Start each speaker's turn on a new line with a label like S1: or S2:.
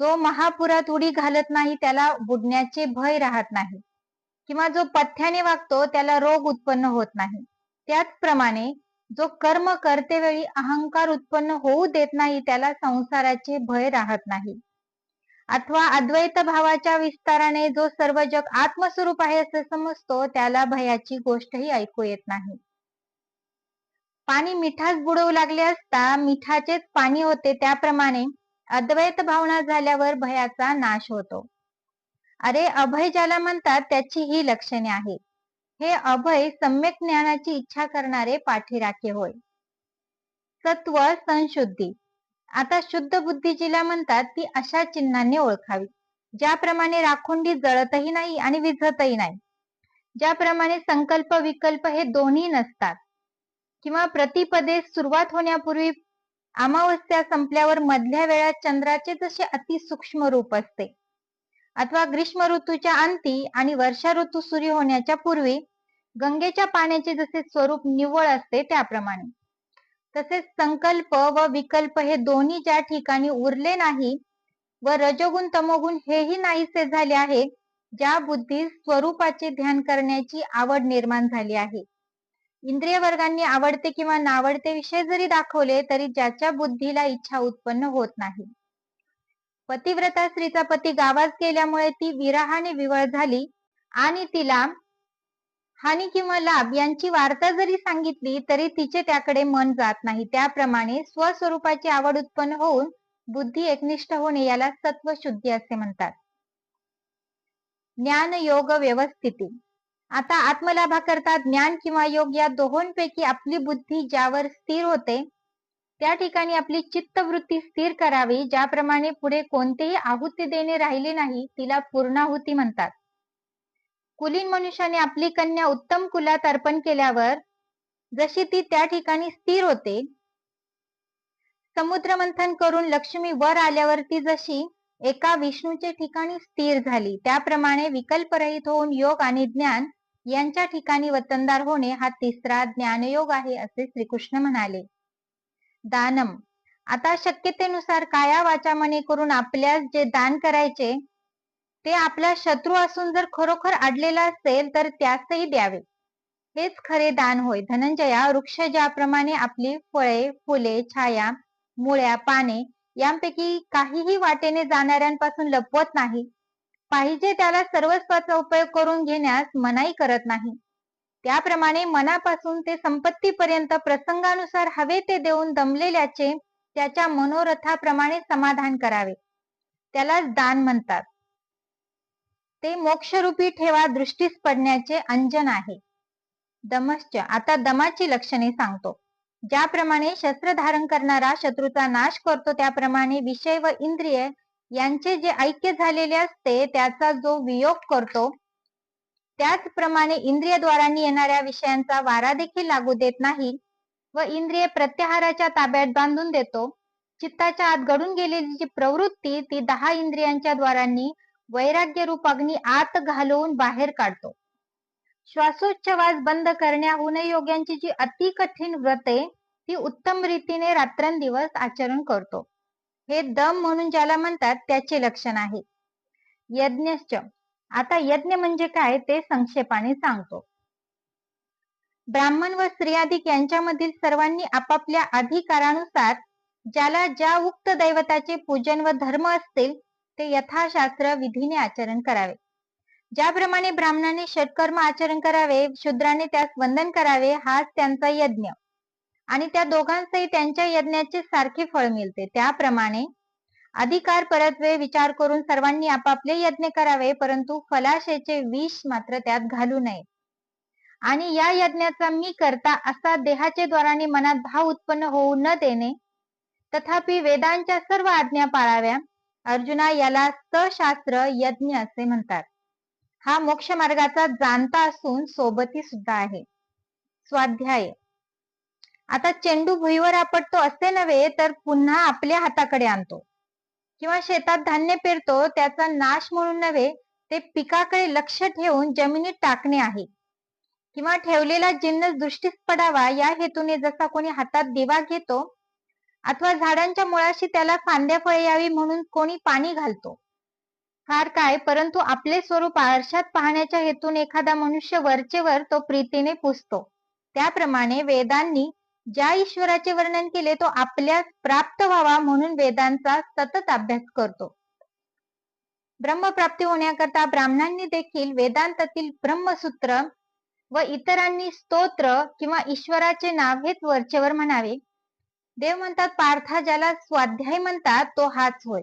S1: जो महापुरात उडी घालत नाही त्याला बुडण्याचे भय राहत नाही. किंवा जो पथ्याने वागतो त्याला रोग उत्पन्न होत नाही. त्याचप्रमाणे जो कर्म करतेवेळी अहंकार उत्पन्न होऊ देत नाही त्याला संसाराचे भय राहत नाही. अथवा अद्वैत भावाच्या विस्ताराने जो सर्व जग आत्मस्वरूप आहे असे समजतो त्याला भयाची गोष्टही ऐकू येत नाही. पाणी मिठास बुडवू लागले असता मिठाचेच पाणी होते. त्याप्रमाणे अद्वैत भावना झाल्यावर भयाचा नाश होतो. अरे अभय ज्याला म्हणतात त्याची ही लक्षणे आहेत. हे अभय सम्यक ज्ञानाची इच्छा करणारे पाठीराखे होय. सत्व संशुद्धी. आता शुद्ध बुद्धी जिला म्हणतात ती अशा चिन्हांनी ओळखावी. ज्याप्रमाणे राखुंडी जळतही नाही आणि विझतही नाही. ज्याप्रमाणे संकल्प विकल्प हे दोन्ही नसतात. किंवा प्रतिपदे सुरुवात होण्यापूर्वी अमावस्या संपल्यावर मधल्या वेळात चंद्राचे जसे अतिसूक्ष्म रूप असते. अथवा ग्रीष्म ऋतूच्या अंती आणि वर्षा ऋतू सुरू होण्याच्या पूर्वी गंगेच्या पाण्याचे जसे स्वरूप निव्वळ असते त्याप्रमाणे. तसेच संकल्प व विकल्प हे दोन्ही ज्या ठिकाणी उरले नाही व रजोगुण तमोगुण हेही नाहीसे झाले आहे ज्या बुद्धी स्वरूपाचे ध्यान करण्याची आवड निर्माण झाली आहे. इंद्रिय वर्गांनी आवडते किंवा नावडते विषय जरी दाखवले तरी ज्याच्या बुद्धीला इच्छा उत्पन्न होत नाही. पतिव्रता स्त्रीचा पती गावास गेल्यामुळे ती विराहाने विवळ झाली आणि तिला हानी किंवा लाभ यांची वार्ता जरी सांगितली तरी तिचे त्याकडे मन जात नाही. त्याप्रमाणे स्वस्वरूपाची आवड उत्पन्न होऊन बुद्धी एकनिष्ठ होणे याला सत्व शुद्धी असे म्हणतात. ज्ञान योग व्यवस्थिती. आता आत्मलाभा करता ज्ञान किंवा योग या दोहोंपैकी आपली बुद्धी ज्यावर स्थिर होते त्या ठिकाणी आपली चित्तवृत्ती स्थिर करावी ज्याप्रमाणे पुढे कोणतेही आहुती देणे राहिले नाही तिला पूर्णाहुती म्हणतात. कुलीन मनुष्याने आपली कन्या उत्तम कुलात अर्पण केल्यावर जशी ती त्या ठिकाणी स्थिर होते समुद्र मंथन करून लक्ष्मी वर आल्यावर ती जशी एका विष्णूचे ठिकाणी स्थिर झाली. त्याप्रमाणे विकल्परहित होऊन योग आणि ज्ञान यांच्या ठिकाणी वतनदार होणे हा तिसरा ज्ञानयोग आहे असे श्रीकृष्ण म्हणाले. दानम. आता शक्यतेनुसार काया वाचा मने करून आपल्यास जे दान करायचे ते आपला शत्रू असून जर खरोखर अडलेला असेल तर त्यासही द्यावे. हेच खरे दान होय. धनंजया वृक्ष ज्याप्रमाणे आपली फळे फुले छाया मुळ्या पाने यांपैकी काहीही वाटेने जाणाऱ्यांपासून लपवत नाही. पाहिजे त्याला सर्वस्वाचा उपयोग करून घेण्यास मनाई करत नाही. त्याप्रमाणे मनापासून ते संपत्तीपर्यंत प्रसंगानुसार हवे ते देऊन दमलेल्याचे त्याच्या मनोरथाप्रमाणे समाधान करावे. त्यालाच दान म्हणतात. ते मोक्षरूपी ठेवा दृष्टीस पडण्याचे अंजन आहे. दमश्च आता दमाची लक्षणे सांगतो. ज्याप्रमाणे शस्त्र धारण करणारा शत्रूचा नाश करतो त्याप्रमाणे विषय व इंद्रिय यांचे जे ऐक्य झालेले असते त्याचा जो वियोग करतो त्याचप्रमाणे इंद्रियद्वारांनी येणाऱ्या विषयांचा वारा देखील लागू देत नाही व इंद्रिय प्रत्याहाराच्या ताब्यात बांधून देतो. चित्ताच्या आत घडून गेलेली जी प्रवृत्ती ती दहा इंद्रियांच्या द्वारांनी वैराग्य रूप अग्नी आत घालवून बाहेर काढतो. श्वासोच्छवास बंद करण्याहून योग्यांची जी अति कठीण व्रते ती उत्तम रीतीने रात्रंदिवस आचरण करतो. हे दम म्हणून ज्याला म्हणतात त्याचे लक्षण आहे. यज्ञश्च. आता यज्ञ म्हणजे काय ते संक्षेपाने सांगतो. ब्राह्मण व स्त्रियाधिक यांच्यामधील सर्वांनी आपापल्या अधिकारानुसार ज्याला ज्या उक्त दैवताचे पूजन व धर्म असतील ते यथाशास्त्र विधीने आचरण करावे. ज्याप्रमाणे ब्राह्मणाने षटकर्म आचरण करावे शूद्राने त्यास वंदन करावे हाच त्यांचा यज्ञ. आणि त्या दोघांचही त्यांच्या यज्ञाचे सारखे फळ मिळते. त्याप्रमाणे अधिकार परत्वे विचार करून सर्वांनी आपापले यज्ञ करावे परंतु फलाशेचे विष मात्र त्यात घालू नये. आणि या यज्ञाचा मी करता असा देहाचे द्वाराने मनात भाव उत्पन्न होऊ न देणे तथापि वेदांच्या सर्व आज्ञा पाळाव्या अर्जुना याला सशास्त्र यज्ञ असे म्हणतात. हा मोक्ष मार्गाचा जाणता असून सोबती सुद्धा आहे. स्वाध्याय. आता चेंडू भुईवर आपटतो असे नव्हे तर पुन्हा आपल्या हाताकडे आणतो. किंवा शेतात धान्य पेरतो त्याचा नाश म्हणून नव्हे ते पिकाकडे लक्ष ठेवून जमिनीत टाकणे आहे. किंवा ठेवलेला जिन्नस दृष्टीस पडावा या हेतूने जसा कोणी हातात दिवा घेतो अथवा झाडांच्या मुळाशी त्याला फांद्या फळे यावी म्हणून कोणी पाणी घालतो. फार काय? परंतु आपले स्वरूप आरशात पाहण्याच्या हेतून एखादा मनुष्य वरचेवर तो प्रीतीने पुसतो. त्याप्रमाणे वेदांनी ज्या ईश्वराचे वर्णन केले तो आपल्या प्राप्त व्हावा म्हणून वेदांचा सतत अभ्यास करतो. ब्रह्मप्राप्ती होण्याकरता ब्राह्मणांनी देखील वेदांतातील ब्रह्मसूत्र व इतरांनी स्तोत्र किंवा ईश्वराचे नाव हेच वरचेवर म्हणावे. देव म्हणतात पार्था ज्याला स्वाध्याय म्हणतात तो हाच होय.